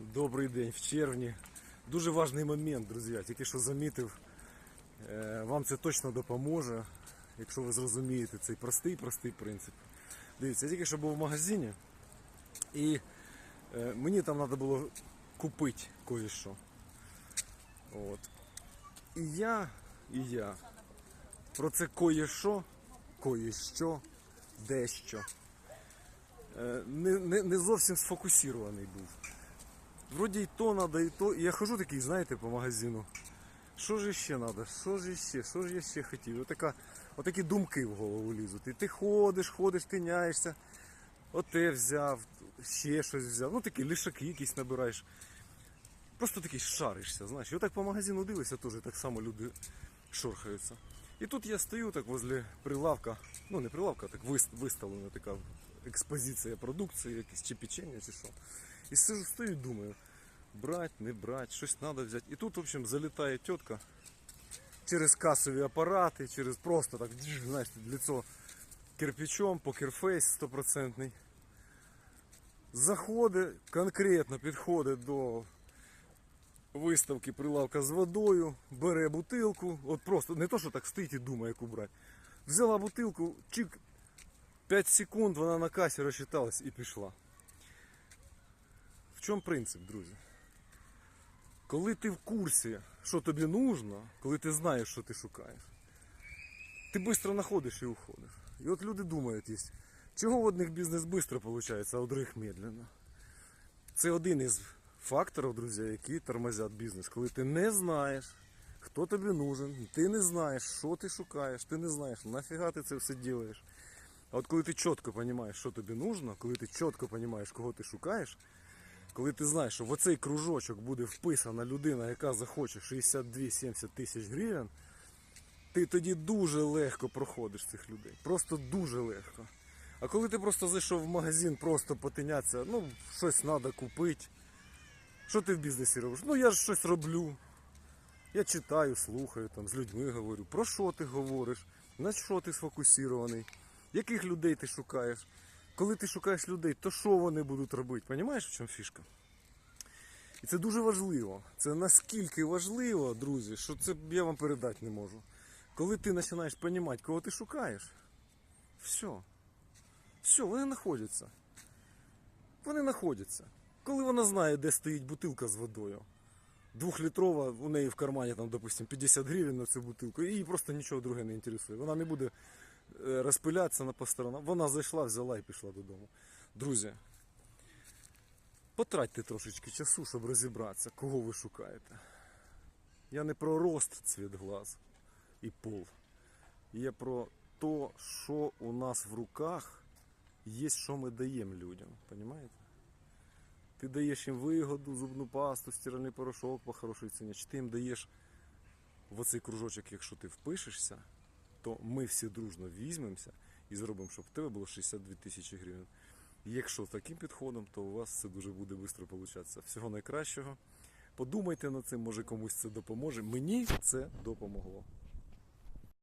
Добрий день в червні. Дуже важний момент, друзі. Тільки що замітив. Е, Вам це точно допоможе, якщо ви зрозумієте цей простий, простий принцип. Дивіться, я тільки що був в магазині, і е, мені там треба було купити кое-що. От. І я, і я про це кое-що, кое-що, дещо. е, Не, не, не зовсім сфокусірований був. Вроді і то треба, і то. І я хожу такий, знаєте, по магазину. Що ж ще треба? Що ж ще? Що ж я ще хотів? Отака, отакі думки в голову лізуть. І ти ходиш, ходиш, тиняєшся. Оте взяв, ще щось взяв. Ну такі лишаки якісь набираєш. Просто такий шаришся, знаєш. І отак по магазину дивишся, теж так само люди шорхаються. І тут я стою так возле прилавка, ну не прилавка, а так виставлена така експозиція продукції, якісь чи печення, чи що. І сижу, стою і думаю, брать, не брать, щось треба взяти. І тут, в общем, залітає тітка через касові апарати, через просто так, знаєш, лицо кирпичом, покерфейс стопроцентний. Заходить, конкретно підходить до виставки прилавка з водою, бере бутилку, от просто не то, що так стоїть і думає, яку брати. Взяла бутилку, чик, 5 секунд, вона на касі розчиталась і пішла. Чому принцип, друзі? Коли ти в курсі, що тобі нужно, коли ти знаєш, що ти шукаєш, ти швидко знаходиш і уходиш. І от люди думають, чого в одних бізнес швидко виходить, а у других медленно. Це один із факторів, друзі, які тормозять бізнес. Коли ти не знаєш, хто тобі нужен, ти не знаєш, що ти шукаєш, ти не знаєш, нафіга ти це все робиш. А от коли ти чітко розумієш, що тобі нужно, коли ти чітко розумієш, кого ти шукаєш, коли ти знаєш, що в оцей кружочок буде вписана людина, яка захоче 62-70 тисяч гривень, ти тоді дуже легко проходиш цих людей. Просто дуже легко. А коли ти просто зайшов в магазин, просто потинятися, ну, щось треба купити. Що ти в бізнесі робиш? Ну я ж щось роблю. Я читаю, слухаю, там, з людьми говорю. Про що ти говориш? На що ти сфокусований? Яких людей ти шукаєш? Коли ти шукаєш людей, то що вони будуть робити? Понімаєш, в чому фішка? І це дуже важливо. Це наскільки важливо, друзі, що це я вам передати не можу. Коли ти починаєш розуміти, кого ти шукаєш, все. Все, вони знаходяться. Вони знаходяться. Коли вона знає, де стоїть бутилка з водою, двохлітрова, у неї в кармані, там, допустим, 50 гривень на цю бутилку, і її просто нічого друге не інтересує. Вона не буде розпилятися на по сторонам. Вона зайшла, взяла і пішла додому. Друзі, потратьте трошечки часу, щоб розібратися, кого ви шукаєте. Я не про рост цвіт глаз і пол. Я про те, що у нас в руках є, що ми даємо людям. Понимаєте? Ти даєш їм вигоду, зубну пасту, стиральний порошок по хорошій ціні. Чи ти їм даєш в оцей кружочок, якщо ти впишешся, то ми всі дружно візьмемося і зробимо, щоб в тебе було 62 тисячі гривень. Якщо таким підходом, то у вас це дуже буде швидко получатися. Всього найкращого. Подумайте над цим, може комусь це допоможе. Мені це допомогло.